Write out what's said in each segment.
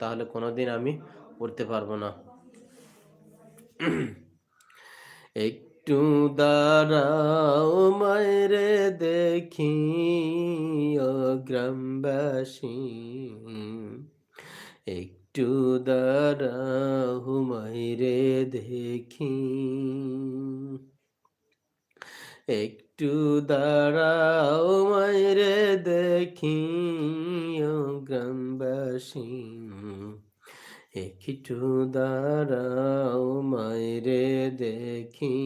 তাহলে কোনোদিন আমি উঠতে পারব না। একটু দাঁড়াও মায়েরে দেখি ও গ্রামবাসী একটু দাঁড়াও মায়েরে দেখি। একটু দাঁড়াও মায়েরে দেখি গ্রামবাসী। একটু দাঁড়াও মায়েরে দেখি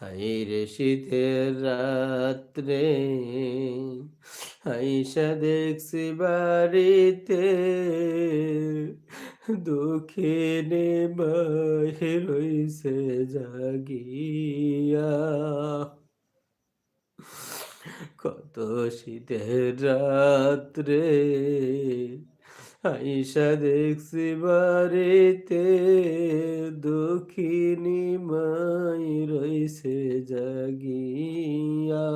হাইরে শীতের রাত্রে আইসা দেখছি বাড়িতে। দুঃখিনে রইছে জাগিয়া। কত শীতের রাত্রে আইসা দেখছি বাড়িতে দক্ষিণী মাই রইছে জাগিয়া।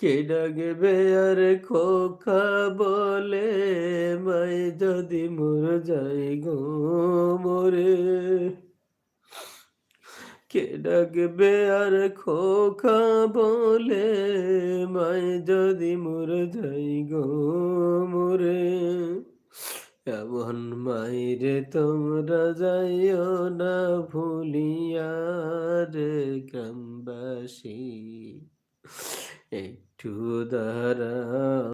কে ডাকবে আর খোকা বলে, মাই যদি মোর যাই গো মোরে। কে ডাকবে আর খোকা বলে, মাই যদি মোর যাই গো মোরে। এমন মাইরে তোমরা যাইও না ভুলিয়া রে গ্রামবাসী। একটু দাঁড়া